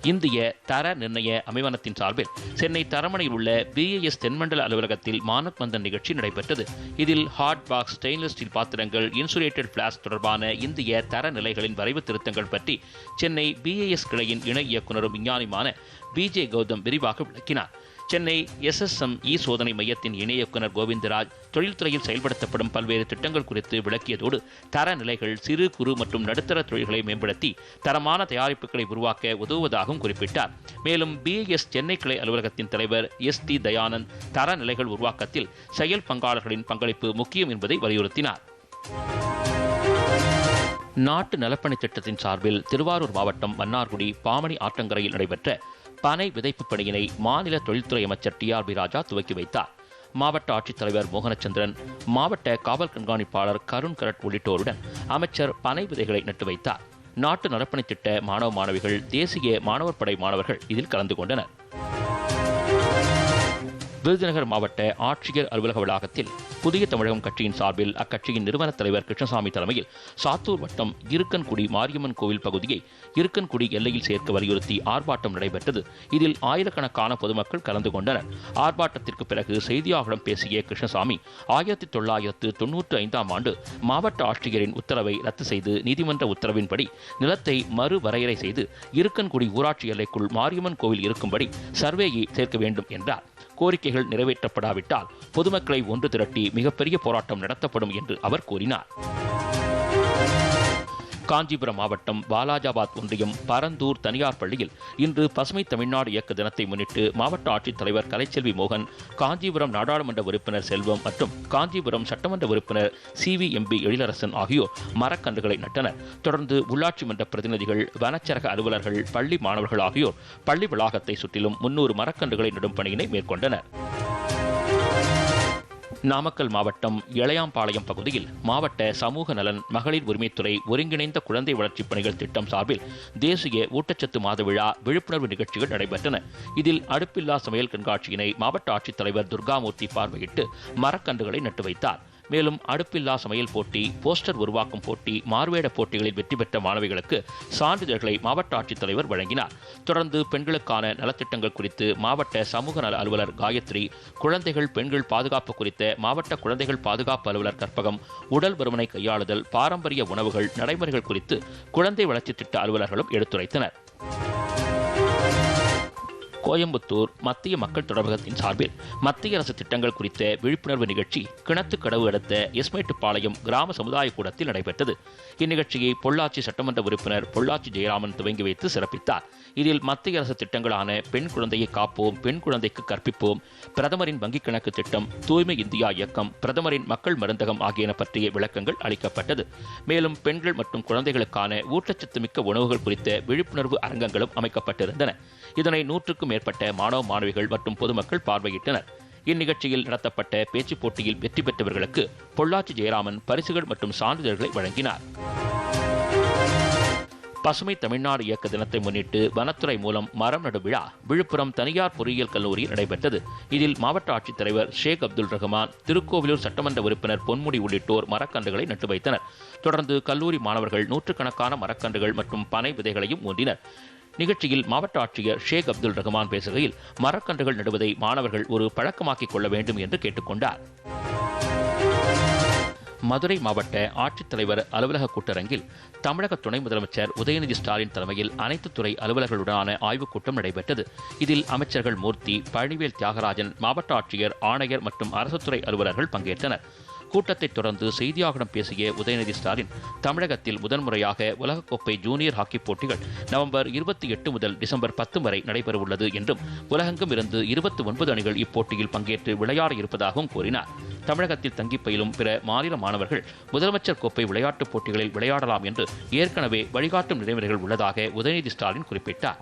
B: இந்திய தர நிர்ணய அமைவனத்தின் சார்பில் சென்னை தரமணையில் உள்ள பிஏஎஸ் தென்மண்டல அலுவலகத்தில் மானப் மந்தன் நிகழ்ச்சி நடைபெற்றது இதில் ஹாட் பாக்ஸ் ஸ்டெயின்லெஸ் ஸ்டீல் பாத்திரங்கள் இன்சுலேட்டட் பிளாஸ் தொடர்பான இந்திய தர நிலைகளின் வரைவு திருத்தங்கள் பற்றி சென்னை பிஏஎஸ் கிளையின் இணை இயக்குநரும் விஞ்ஞானியுமான பி ஜே கௌதம் விரிவாக விளக்கினார் Chennai S S M E சோதனை மையத்தின் இணை இயக்குநர் கோவிந்தராஜ் தொழில்துறையில் செயல்படுத்தப்படும் பல்வேறு திட்டங்கள் குறித்து விளக்கியதோடு தரநிலைகள் சிறு குறு மற்றும் நடுத்தர தொழில்களை மேம்படுத்தி தரமான தயாரிப்புகளை உருவாக்க உதவுவதாகவும் குறிப்பிட்டார் மேலும் பி எஸ் சென்னை கிளை அலுவலகத்தின் தலைவர் எஸ் டி தயானந்த் தரநிலைகள் உருவாக்கத்தில் செயல் பங்காளர்களின் பங்களிப்பு முக்கியம் என்பதை வலியுறுத்தினார் நாட்டு நலப்பணி திட்டத்தின் சார்பில் திருவாரூர் மாவட்டம் மன்னார்குடி பாமணி ஆற்றங்கரையில் நடைபெற்ற பனை விதைப்பு பணியினை மாநில தொழில்துறை அமைச்சர் டி ஆர் பி ராஜா துவக்கி வைத்தார் மாவட்ட ஆட்சித்தலைவர் மோகனச்சந்திரன் மாவட்ட காவல் கண்காணிப்பாளர் கருண் கரட் உள்ளிட்டோருடன் அமைச்சர் பனை விதைகளை நட்டு வைத்தார் நாட்டு நலப்பணி திட்ட மாணவ மாணவிகள் தேசிய மாணவர் படை மாணவர்கள் இதில் கலந்து கொண்டனர் விருதுநகர் மாவட்ட ஆட்சியர் அலுவலக வளாகத்தில் புதிய தமிழகம் கட்சியின் சார்பில் அக்கட்சியின் நிறுவன தலைவர் கிருஷ்ணசாமி தலைமையில் சாத்தூர் வட்டம் இருக்கன்குடி மாரியம்மன் கோவில் பகுதியை இருக்கன்குடி எல்லையில் சேர்க்க வலியுறுத்தி ஆர்ப்பாட்டம் நடைபெற்றது இதில் ஆயிரக்கணக்கான பொதுமக்கள் கலந்து கொண்டனர் ஆர்ப்பாட்டத்திற்கு பிறகு செய்தியாளர்களிடம் பேசிய கிருஷ்ணசாமி ஆயிரத்தி தொள்ளாயிரத்து தொன்னூற்று ஐந்தாம் ஆண்டு மாவட்ட ஆட்சியரின் உத்தரவை ரத்து செய்து நீதிமன்ற உத்தரவின்படி நிலத்தை மறுவரையறை செய்து இருக்கன்குடி ஊராட்சி எல்லைக்குள் மாரியம்மன் கோவில் இருக்கும்படி சர்வேயை சேர்க்க வேண்டும் என்றார் கோரிக்கைகள் நிறைவேற்றப்படாவிட்டால் பொதுமக்களை ஒன்று திரட்டி மிகப்பெரிய போராட்டம் நடத்தப்படும் என்று அவர் கூறினார் காஞ்சிபுரம் மாவட்டம் பாலாஜாபாத் ஒன்றியம் பரந்தூர் தனியார் பள்ளியில் இன்று பசுமை தமிழ்நாடு இயக்க தினத்தை முன்னிட்டு மாவட்ட ஆட்சித்தலைவர் கலைச்செல்வி மோகன் காஞ்சிபுரம் நாடாளுமன்ற உறுப்பினர் செல்வம் மற்றும் காஞ்சிபுரம் சட்டமன்ற உறுப்பினர் சி வி பி எழிலரசன் ஆகியோர் மரக்கன்றுகளை நட்டனர் தொடர்ந்து உள்ளாட்சி மன்ற பிரதிநிதிகள் வனச்சரக அலுவலர்கள் பள்ளி மாணவர்கள் ஆகியோர் பள்ளி வளாகத்தை சுற்றிலும் முன்னூறு மரக்கன்றுகளை நடும் பணியினை மேற்கொண்டனர் நாமக்கல் மாவட்டம் இளையாம்பாளையம் பகுதியில் மாவட்ட சமூக நலன் மகளிர் உரிமைத்துறை ஒருங்கிணைந்த குழந்தை வளர்ச்சிப் பணிகள் திட்டம் சார்பில் தேசிய ஊட்டச்சத்து மாத விழா விழிப்புணர்வு நிகழ்ச்சிகள் நடைபெற்றன இதில் அடுப்பில்லா சமையல் கண்காட்சியினை மாவட்ட ஆட்சித்தலைவர் துர்காமூர்த்தி பார்வையிட்டு மரக்கன்றுகளை நட்டு வைத்தார் மேலும் அடுப்பில்லா சமையல் போட்டி போஸ்டர் உருவாக்கும் போட்டி மார்வேட போட்டிகளில் வெற்றி பெற்ற மாணவிகளுக்கு சான்றிதழ்களை மாவட்ட ஆட்சித்தலைவர் வழங்கினார் தொடர்ந்து பெண்களுக்கான நலத்திட்டங்கள் குறித்து மாவட்ட சமூக நல அலுவலர் காயத்ரி குழந்தைகள் பெண்கள் பாதுகாப்பு குறித்த மாவட்ட குழந்தைகள் பாதுகாப்பு அலுவலர் கற்பகம் உடல் பருமனை கையாளுதல் பாரம்பரிய உணவுகள் நடைமுறைகள் குறித்து குழந்தை வளர்ச்சி திட்ட அலுவலர்களும் எடுத்துரைத்தனர் கோயம்புத்தூர் மத்திய மக்கள் தொடர்பகத்தின் சார்பில் மத்திய அரசு திட்டங்கள் குறித்த விழிப்புணர்வு நிகழ்ச்சி கிணத்து கடவு அடுத்த எஸ்மேட்டுப்பாளையம் கிராம சமுதாய கூடத்தில் நடைபெற்றது இந்நிகழ்ச்சியை பொள்ளாச்சி சட்டமன்ற உறுப்பினர் பொள்ளாச்சி ஜெயராமன் துவங்கி வைத்து சிறப்பித்தார் இதில் மத்திய அரசு திட்டங்களான பெண் குழந்தையை காப்போம் பெண் குழந்தைக்கு கற்பிப்போம் பிரதமரின் வங்கிக் கணக்கு திட்டம் தூய்மை இந்தியா இயக்கம் பிரதமரின் மக்கள் மருந்தகம் ஆகியன பற்றிய விளக்கங்கள் அளிக்கப்பட்டது மேலும் பெண்கள் மற்றும் குழந்தைகளுக்கான ஊட்டச்சத்து மிக்க உணவுகள் குறித்த விழிப்புணர்வு அரங்கங்களும் அமைக்கப்பட்டிருந்தன இதனை நூற்றுக்கும் மேற்பட்ட மாணவ மாணவிகள் மற்றும் பொதுமக்கள் பார்வையிட்டனர் இந்நிகழ்ச்சியில் நடத்தப்பட்ட பேச்சுப் போட்டியில் வெற்றி பெற்றவர்களுக்கு பொள்ளாச்சி ஜெயராமன் பரிசுகள் மற்றும் சான்றிதழ்களை வழங்கினார் பசுமை தமிழ்நாடு இயக்க தினத்தை முன்னிட்டு வனத்துறை மூலம் மரம் நடு விழா விழுப்புரம் தனியார் பொறியியல் கல்லூரியில் நடைபெற்றது இதில் மாவட்ட ஆட்சித்தலைவர் ஷேக் அப்துல் ரஹ்மான் திருக்கோவிலூர் சட்டமன்ற உறுப்பினர் பொன்முடி உள்ளிட்டோர் மரக்கன்றுகளை நட்டு வைத்தனர் தொடர்ந்து கல்லூரி மாணவர்கள் நூற்றுக்கணக்கான மரக்கன்றுகள் மற்றும் பனை விதைகளையும் ஊன்றினர் நிகழ்ச்சியில் மாவட்ட ஆட்சியர் ஷேக் அப்துல் ரஹ்மான் பேசுகையில் மரக்கன்றுகள் நடுவதை மாணவர்கள் ஒரு பழக்கமாக்கிக் கொள்ள வேண்டும் என்று கேட்டுக்கொண்டார் மதுரை மாவட்ட ஆட்சித்தலைவர் அலுவலக கூட்டரங்கில் தமிழக துணை முதலமைச்சர் உதயநிதி ஸ்டாலின் தலைமையில் அனைத்து துறை அலுவலர்களுடனான ஆய்வுக் கூட்டம் நடைபெற்றது இதில் அமைச்சர்கள் மூர்த்தி பழனிவேல் தியாகராஜன் மாவட்ட ஆட்சியர் ஆணையர் மற்றும் அரசுத்துறை அலுவலர்கள் பங்கேற்றனர் கூட்டத்தை தொடர்ந்து செய்தியாளர்களிடம் பேசிய உதயநிதி ஸ்டாலின் தமிழகத்தில் முதன்முறையாக உலகக்கோப்பை ஜூனியர் ஹாக்கி போட்டிகள் நவம்பர் இருபத்தி எட்டு முதல் டிசம்பர் பத்து வரை நடைபெறவுள்ளது என்றும் உலகெங்கும் இருந்து இருபத்தி ஒன்பது அணிகள் இப்போட்டியில் பங்கேற்று விளையாட இருப்பதாகவும் கூறினார் தமிழகத்தில் தங்கி பயிலும் பிற மாநில மாணவர்கள் முதலமைச்சர் கோப்பை விளையாட்டுப் போட்டிகளில் விளையாடலாம் என்று ஏற்கனவே வழிகாட்டும் நடைமுறைகள் உள்ளதாக உதயநிதி ஸ்டாலின் குறிப்பிட்டார்